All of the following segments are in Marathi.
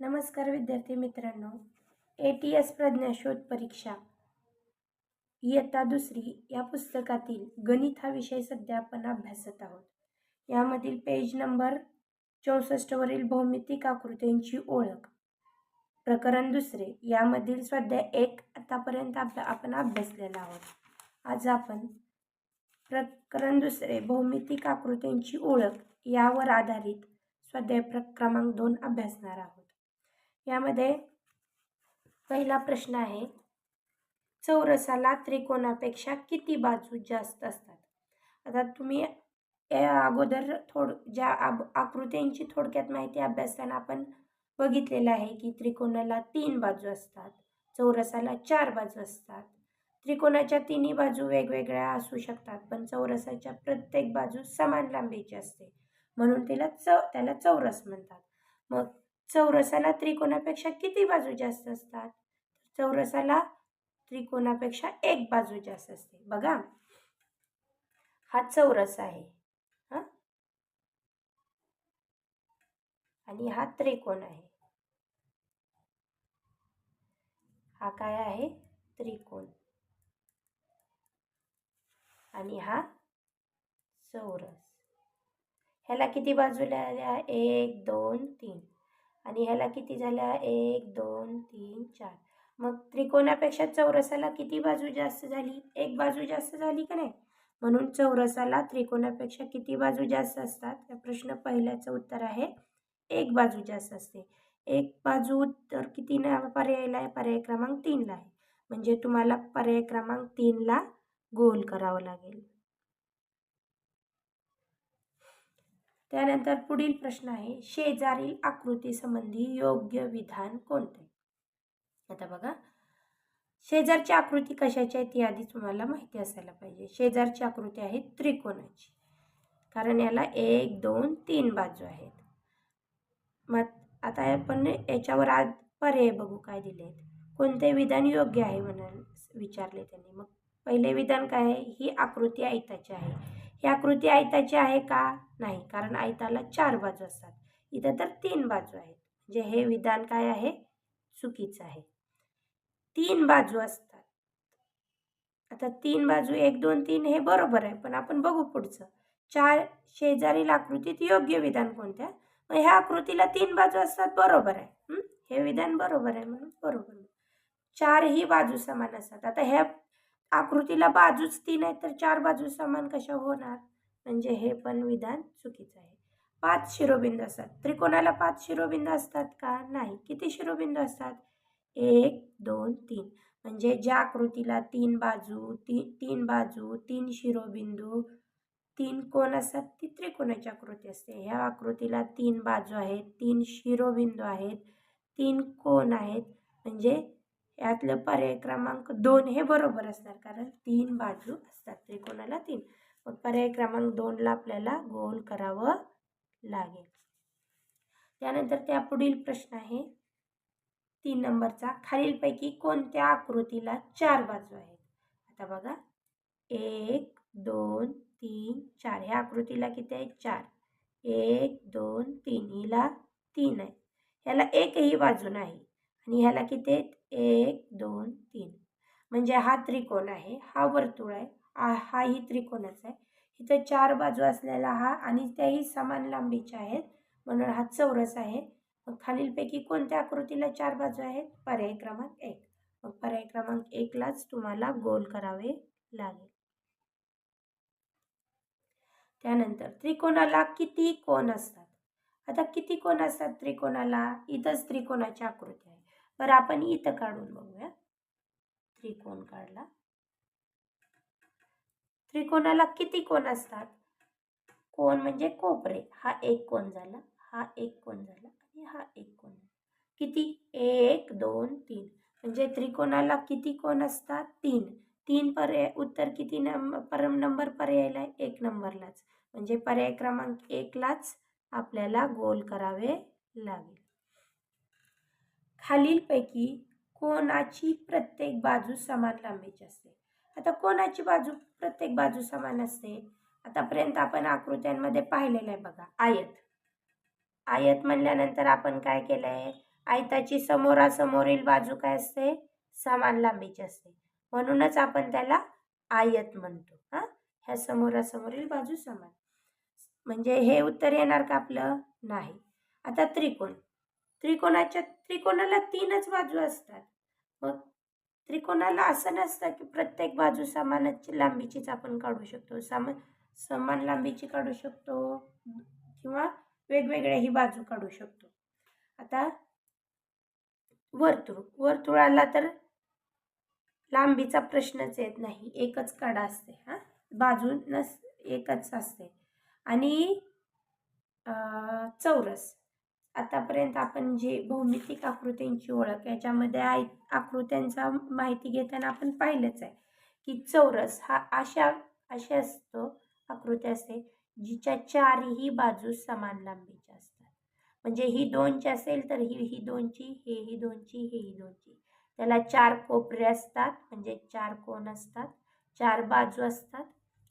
नमस्कार विद्यार्थी मित्रांनो. ए टी एस प्रज्ञाशोध परीक्षा. इयत्ता दुसरी या पुस्तकातील गणित हा विषय सध्या आपण अभ्यासत आहोत. यामधील पेज नंबर चौसष्टवरील भौमितिक आकृत्यांची ओळख. प्रकरण दुसरे यामधील स्वाध्याय एक आतापर्यंत आप आपण अभ्यासलेला आहोत. आज आपण प्रकरण दुसरे भौमितिक आकृत्यांची ओळख यावर आधारित स्वाध्याय प्र क्रमांक दोन अभ्यासणार आहोत. यामध्ये पहिला प्रश्न आहे चौरसाला त्रिकोणापेक्षा किती बाजू जास्त असतात? आता तुम्ही या अगोदर थोड ज्या आब आकृत्यांची थोडक्यात माहिती अभ्यासताना आपण बघितलेलं आहे की त्रिकोणाला तीन बाजू असतात चौरसाला चार बाजू असतात. त्रिकोणाच्या तिन्ही बाजू वेगवेगळ्या असू शकतात पण चौरसाच्या प्रत्येक बाजू समान लांबीची असते. म्हणून तिला चौ त्याला चौरस म्हणतात. मग चौरसाला त्रिकोणापेक्षा किती बाजू जास्त असतात? चौरसाला त्रिकोणापेक्षा एक बाजू जास्त असते. बघा. हा चौरस आहे. हा? आणि हा त्रिकोण आहे. हा काय आहे? त्रिकोण. आणि हा चौरस. ह्याला किती बाजूला आल्या एक दोन तीन. आणि ह्याला किती झाल्या? एक दोन तीन चार. मग त्रिकोणापेक्षा चौरसाला किती बाजू जास्त झाली? एक बाजू जास्त झाली का नाही? म्हणून चौरसाला त्रिकोणापेक्षा किती बाजू जास्त असतात? या प्रश्न पहिल्याचं उत्तर आहे एक बाजू जास्त असते. एक बाजू उत्तर किती ना पर्यायला आहे? पर्याय क्रमांक तीनला आहे. म्हणजे तुम्हाला पर्याय क्रमांक तीनला गोल करावं लागेल. त्यानंतर पुढील प्रश्न आहे शेजारील आकृतीसंबंधी योग्य विधान कोणते? आता बघा. शेजारची आकृती कशाची आहे ती आधी तुम्हाला माहिती असायला पाहिजे. शेजारची आकृती आहे त्रिकोणाची. कारण याला एक दोन तीन बाजू आहेत. मग आता आपण याच्यावर आज पर्याय बघू काय दिले आहेत कोणते विधान योग्य आहे म्हणाल विचारले त्यांनी. मग पहिले विधान काय आहे? ही आकृती आयताची आहे. ही आकृती आयताची आहे का? नाही कारण आयताला चार बाजू असतात. इथं तर तीन बाजू आहेत. म्हणजे हे विधान काय आहे? चुकीचं आहे. तीन बाजू असतात. आता तीन बाजू एक दोन तीन हे बरोबर आहे पण आपण बघू पुढचं. चार शेजारील आकृतीत योग्य विधान कोणत्या? मग ह्या आकृतीला तीन बाजू असतात बरोबर आहे. हे? विधान बरोबर आहे म्हणून बरोबर. चार ही बाजू समान असतात. आता ह्या आकृतीला बाजूच तीन आहेत तर चार बाजू समान कशा होणार? म्हणजे हे पण विधान चुकीचं आहे. पाच शिरोबिंदू असतात. त्रिकोणाला पाच शिरोबिंदू असतात का? नाही. किती शिरोबिंदू असतात? एक दोन तीन. म्हणजे ज्या आकृतीला तीन बाजू ती तीन बाजू तीन शिरोबिंदू तीन कोण असतात ती त्रिकोणाची आकृती असते. ह्या आकृतीला तीन बाजू आहेत तीन शिरोबिंदू आहेत तीन कोण आहेत. म्हणजे यातलं पर्याय क्रमांक दोन हे बरोबर असणार कारण तीन बाजू असतात. त्रिकोणाला तीन. मग पर्याय क्रमांक दोनला आपल्याला गोल करावं लागेल. त्यानंतर त्या पुढील प्रश्न आहे. तीन नंबरचा. खालीलपैकी कोणत्या आकृतीला चार बाजू आहेत? आता बघा. एक दोन तीन चार. ह्या आकृतीला किती आहे चार. एक दोन तीन. हिला तीन आहे ह्याला एकही बाजू नाही. आणि ह्याला किती आहेत? एक दोन तीन. म्हणजे हा त्रिकोण आहे हा वर्तुळ आहे हाही त्रिकोणच आहे. इथं चार बाजू असलेला हा आणि त्याही समान लांबीच्या आहेत. म्हणून हा चौरस आहे. मग खालीलपैकी कोणत्या आकृतीला चार बाजू आहेत? पर्याय क्रमांक एक. मग पर्याय क्रमांक एकलाच तुम्हाला गोल करावे लागेल. त्यानंतर त्रिकोणाला किती कोण असतात? आता किती कोण असतात त्रिकोणाला? इथंच त्रिकोणाची आकृती आहे. बरं आपण इथं काढून बघूया. त्रिकोण काढला. त्रिकोणाला किती कोण असतात? कोण म्हणजे कोपरे. हा एक कोण झाला हा एक कोण झाला आणि हा एक कोण किती? एक दोन तीन. म्हणजे त्रिकोणाला किती कोण असतात? तीन. तीन पर्याय उत्तर किती नंबर परम नंबर पर्यायला एक नंबरलाच. म्हणजे पर्याय क्रमांक एकलाच आपल्याला गोल करावे लागेल. खालीलपैकी कोणाची प्रत्येक बाजू समान लांबीची असते? आता कोणाची बाजू प्रत्येक बाजू समान असते? आतापर्यंत आपण आकृत्यांमध्ये पाहिलेलं आहे बघा आयत. आयत म्हणल्यानंतर आपण काय केलं आहे आयताची समोरासमोरील बाजू काय असते? समान लांबीची असते. म्हणूनच आपण त्याला आयत म्हणतो. हां? ह्या समोरासमोरील बाजू समान. म्हणजे हे उत्तर येणार का आपलं? नाही. आता त्रिकोण. त्रिकोणाच्या त्रिकोणाला तीनच बाजू असतात. मग त्रिकोणाला असं नसतं की प्रत्येक बाजू समानच लांबीचीच आपण काढू शकतो. समान समान लांबीची काढू शकतो किंवा वेगवेगळ्याही बाजू काढू शकतो. आता वर्तुळ वर्तुळाला तर लांबीचा प्रश्नच येत नाही. एकच काढा असते हां? बाजू नस एकच असते. आणि चौरस. आतापर्यंत आपण जे भौमितिक आकृतींची ओळख याच्यामध्ये आय आकृत्यांचा माहिती घेताना आपण पाहिलंच आहे की चौरस हा अशा अशा असतो आकृती असते जिच्या चारही बाजू समान लांबीच्या असतात. म्हणजे ही दोनची असेल तर ही ही दोनची हे ही दोनची हे ही दोनची. त्याला चार कोपरे असतात म्हणजे चार कोण असतात चार बाजू असतात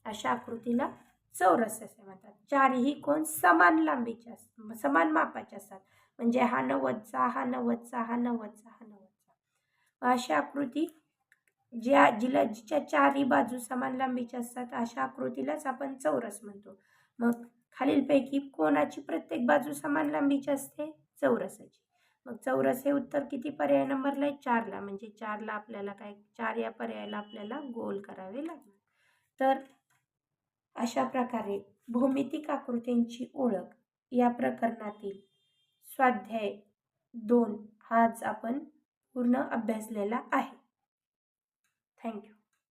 अशा आकृतीला चौरस असे म्हणतात. चारही कोण समान लांबीचे असतात समान मापाचे असतात. म्हणजे हा नव्वदचा हा नव्वदचा हा नव्वदचा हा नव्वदचा. अशा आकृती ज्या जिला जिच्या चारही बाजू समान लांबीच्या असतात अशा आकृतीलाच आपण चौरस म्हणतो. मग खालीलपैकी कोणाची प्रत्येक बाजू समान लांबीची असते? चौरसाची. मग चौरस हे उत्तर किती पर्याय नंबरला आहे? चारला. म्हणजे चारला आपल्याला काय चार या पर्यायाला आपल्याला गोल करावे लागणार. तर अशा प्रकारे भौमितिक आकृतींची ओळख या प्रकरणातील स्वाध्याय दोन हाच आपण पूर्ण अभ्यासलेला आहे. थँक्यू